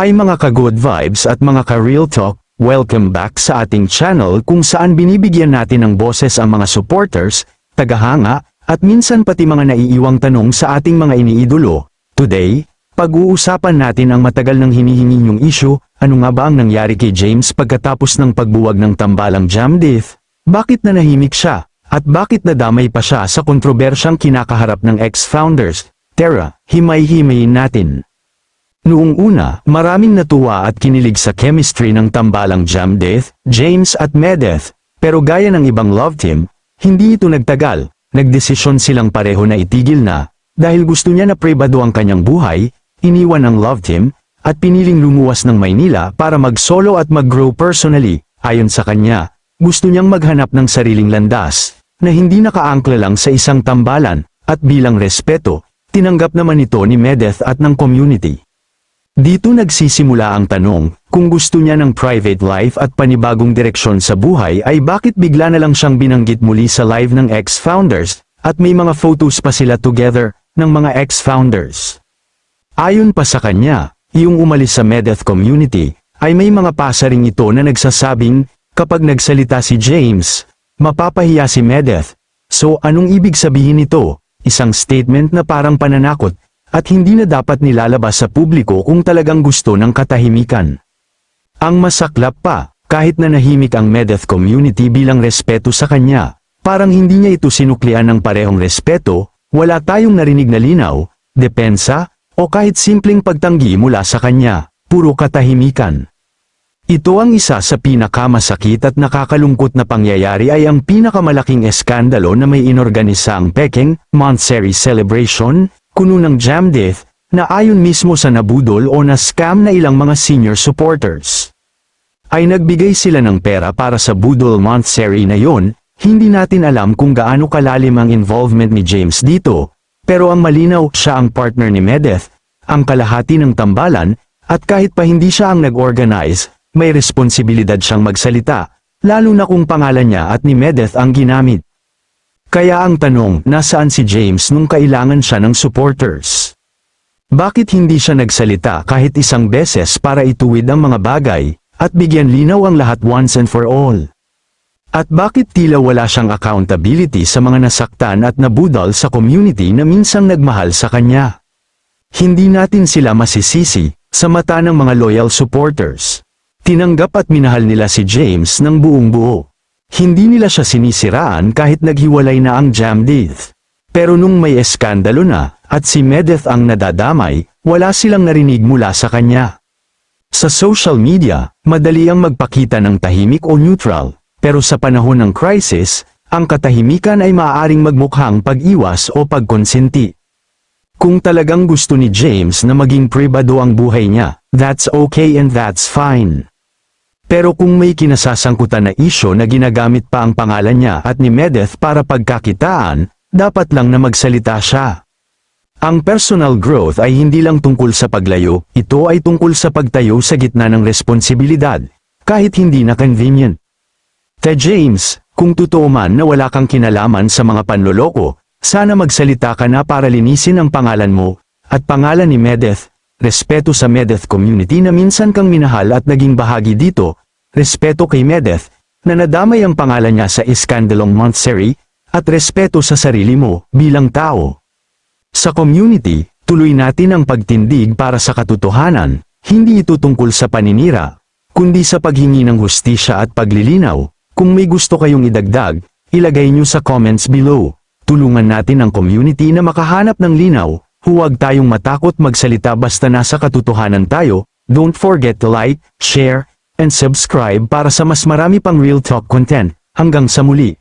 Hi mga ka-good vibes at mga ka-real talk, welcome back sa ating channel kung saan binibigyan natin ng boses ang mga supporters, tagahanga, at minsan pati mga naiiwang tanong sa ating mga iniidolo. Today, pag-uusapan natin ang matagal nang hinihingi niyong issue, ano nga ba ang nangyari kay James pagkatapos ng pagbuwag ng tambalang jam death? Bakit nanahimik siya? At bakit nadamay pa siya sa kontrobersyang kinakaharap ng ex-founders? Tara, himay-himayin natin. Noong una, maraming natuwa at kinilig sa chemistry ng tambalang Jam Death, James at Medeth, pero gaya ng ibang love team, hindi ito nagtagal, nagdesisyon silang pareho na itigil na, dahil gusto niya na privado ang kanyang buhay, iniwan ang love team, at piniling lumuwas ng Maynila para mag-solo at mag-grow personally, ayon sa kanya, gusto niyang maghanap ng sariling landas, na hindi nakaangkla lang sa isang tambalan, at bilang respeto, tinanggap naman ito ni Medeth at ng community. Dito nagsisimula ang tanong, kung gusto niya ng private life at panibagong direksyon sa buhay ay bakit bigla na lang siyang binanggit muli sa live ng ex-founders, at may mga photos pa sila together, ng mga ex-founders. Ayon pa sa kanya, yung umalis sa Medeth community, ay may mga pasaring ito na nagsasabing, kapag nagsalita si James, mapapahiya si Medeth. So anong ibig sabihin nito? Isang statement na parang pananakot, at hindi na dapat nilalabas sa publiko kung talagang gusto ng katahimikan. Ang masaklap pa, kahit na nahimik ang Medeth community bilang respeto sa kanya, parang hindi niya ito sinuklian ng parehong respeto, wala tayong narinig na linaw, depensa, o kahit simpleng pagtanggi mula sa kanya, puro katahimikan. Ito ang isa sa pinakamasakit at nakakalungkot na pangyayari ay ang pinakamalaking eskandalo na may inorganisa ang Peking Monthsary Celebration, kuno ng jam death, na ayon mismo sa nabudol o na-scam na ilang mga senior supporters. Ay nagbigay sila ng pera para sa budol Monthsary na yon, hindi natin alam kung gaano kalalim ang involvement ni James dito, pero ang malinaw siya ang partner ni Medeth, ang kalahati ng tambalan, at kahit pa hindi siya ang nag-organize, may responsibilidad siyang magsalita, lalo na kung pangalan niya at ni Medeth ang ginamit. Kaya ang tanong, nasaan si James nung kailangan siya ng supporters? Bakit hindi siya nagsalita kahit isang beses para ituwid ang mga bagay, at bigyan linaw ang lahat once and for all? At bakit tila wala siyang accountability sa mga nasaktan at nabudal sa community na minsang nagmahal sa kanya? Hindi natin sila masisisi, sa mata ng mga loyal supporters. Tinanggap at minahal nila si James ng buong buo. Hindi nila siya sinisiraan kahit naghiwalay na ang jam death. Pero nung may eskandalo na, at si Medeth ang nadadamay, wala silang narinig mula sa kanya. Sa social media, madali ang magpakita ng tahimik o neutral, pero sa panahon ng crisis, ang katahimikan ay maaaring magmukhang pag-iwas o pagkonsenti. Kung talagang gusto ni James na maging pribado ang buhay niya, that's okay and that's fine. Pero kung may kinasasangkutan na isyo na ginagamit pa ang pangalan niya at ni Medeth para pagkakitaan, dapat lang na magsalita siya. Ang personal growth ay hindi lang tungkol sa paglayo, ito ay tungkol sa pagtayo sa gitna ng responsibilidad, kahit hindi na convenient. Te James, kung totoo man na wala kang kinalaman sa mga panloloko, sana magsalita ka na para linisin ang pangalan mo, at pangalan ni Medeth, respeto sa Medeth community na minsan kang minahal at naging bahagi dito, respeto kay Medeth, na nadamay ang pangalan niya sa iskandalong Monthsary, at respeto sa sarili mo bilang tao. Sa community, tuloy natin ang pagtindig para sa katotohanan, hindi ito tungkol sa paninira, kundi sa paghingi ng hustisya at paglilinaw. Kung may gusto kayong idagdag, ilagay nyo sa comments below. Tulungan natin ang community na makahanap ng linaw, huwag tayong matakot magsalita basta nasa katotohanan tayo, don't forget to like, share, and subscribe para sa mas marami pang real talk content. Hanggang sa muli.